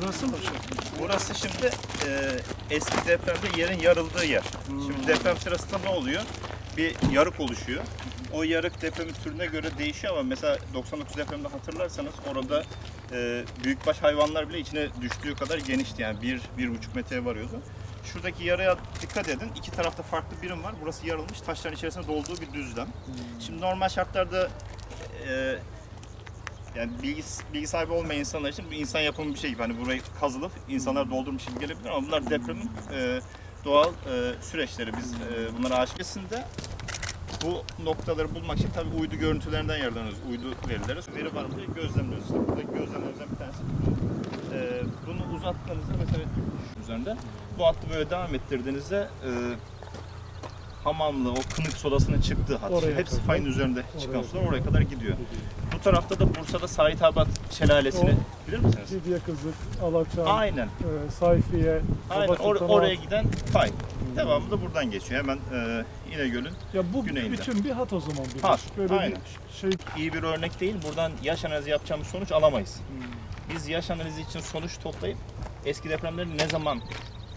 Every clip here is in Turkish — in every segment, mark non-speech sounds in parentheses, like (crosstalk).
Nasıl olacak? Burası şimdi e, eski depremde yerin yarıldığı yer. Şimdi deprem sırasında ne oluyor? Bir yarık oluşuyor. O yarık depremin türüne göre değişiyor ama mesela 99 depremde hatırlarsanız orada e, büyükbaş hayvanlar bile içine düştüğü kadar genişti yani 1-1,5 metreye varıyordu. Şuradaki yaraya dikkat edin. İki tarafta farklı birim var. Burası yarılmış. Taşların içerisinde dolduğu bir düzlem. Şimdi normal şartlarda e, yani bilgi, bilgi sahibi olmayan insanlar için bu insan yapımı bir şey gibi. Hani burayı kazılıp insanlar doldurmuş gibi gelebilir ama bunlar depremin e, doğal e, süreçleri. Biz e, bunlara aşikesinde bu noktaları bulmak için tabii uydu görüntülerinden yararlanıyoruz. Uydu verileri. Veri var diye gözlemliyoruz. İşte burada gözlemlerimizden bir tanesi bu. E, bunu uzattığınızda mesela üzerinde bu hattı böyle devam ettirdiğinizde e, hamamlı, o kınık sodasının çıktığı hat. Oraya Hepsi fayın üzerinde çıkan Oraya sular oraya kadar gidiyor. Bu tarafta da Bursa'da Sait Abat Şelalesi'ni bilir misiniz? Ciddiye kızık, Alaçam, Aynen. e, Sayfiye, Aynen. Or- oraya giden fay. Devamı da buradan geçiyor. Hemen e, İnegöl'ün Ya bu güneyinde. bütün bir hat o zaman bir. Hat, Böyle aynen. bir şey. iyi bir örnek değil. Buradan yaş analizi yapacağımız sonuç alamayız. Biz yaş analizi için sonuç toplayıp eski depremlerin ne zaman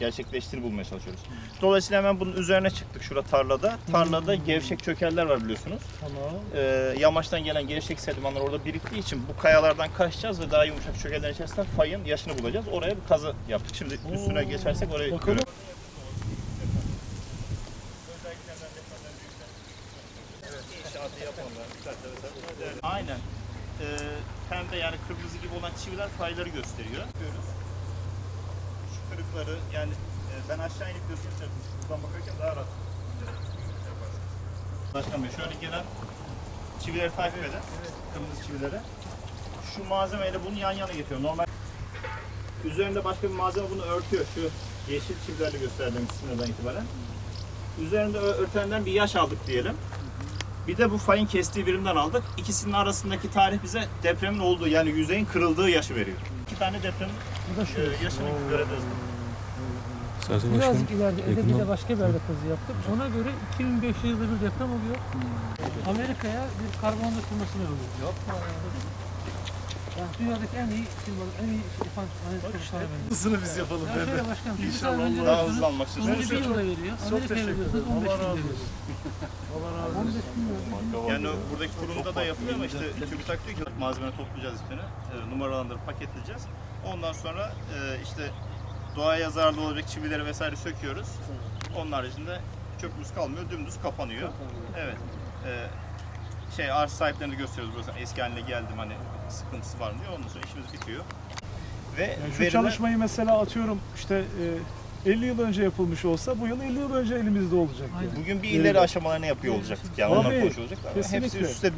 gerçekleştiğini bulmaya çalışıyoruz. Dolayısıyla hemen bunun üzerine çıktık şurada tarlada. Tarlada gevşek çökeller var biliyorsunuz. Tamam. Ee, yamaçtan gelen gevşek sedimanlar orada biriktiği için bu kayalardan kaçacağız ve daha yumuşak çökellerin içerisinden fayın yaşını bulacağız. Oraya bir kazı yaptık. Şimdi üstüne geçersek orayı Bakalım. Aynen. Ee, pembe yani kırmızı gibi olan çiviler fayları gösteriyor. Görüyoruz. Kırıkları yani e, ben aşağı inip göstereceğim. Buradan bakarken daha rahat. Başkan Bey şöyle gelen çivileri takip edin. Kırmızı çivileri. Şu malzemeyle bunu yan yana getiriyor. Normal üzerinde başka bir malzeme bunu örtüyor. Şu yeşil çivilerle gösterdiğim sinirden itibaren. Üzerinde örtenden bir yaş aldık diyelim. Bir de bu fayın kestiği birimden aldık. İkisinin arasındaki tarih bize depremin olduğu yani yüzeyin kırıldığı yaşı veriyor. İki tane depremin Bu da e, yaşını görebiliriz. Sayın Başkanım, Birazcık ileride Edebi'de başka bir yerde kazı yaptık. Ona göre 2500 yılda bir deprem oluyor. Amerika'ya bir karbon dökülmesine oluyor. Yok yani dünyadaki en iyi simbol, en iyi şey, fan, benziyor. Hızını biz yapalım. Ya şöyle başkanım, İnşallah Daha veriyorsunuz, hızlı almak Sonucu bir yılda veriyor. Çok teşekkür ederim. 15 Allah razı olsun. Allah razı 15 olsun. Yani buradaki kurumda da yapılıyor ama işte TÜBİTAK (laughs) diyor ki malzeme toplayacağız üstüne, numaralandırıp paketleyeceğiz. Ondan sonra e, işte doğaya zararlı olacak çivileri vesaire söküyoruz. Onun haricinde çöpümüz kalmıyor, dümdüz kapanıyor. Evet. E, şey arz sahiplerini gösteriyoruz burası eski haline geldim hani sıkıntısı var mı diye ondan sonra işimiz bitiyor. Ve Yani şu veriler- çalışmayı mesela atıyorum işte e, 50 yıl önce yapılmış olsa bu yıl 50 yıl önce elimizde olacak. Aynen. bugün bir Veriler. ileri aşamalarını yapıyor olacaktık yani Tabii, onlar konuşulacak hepsi kesinlikle. üst üste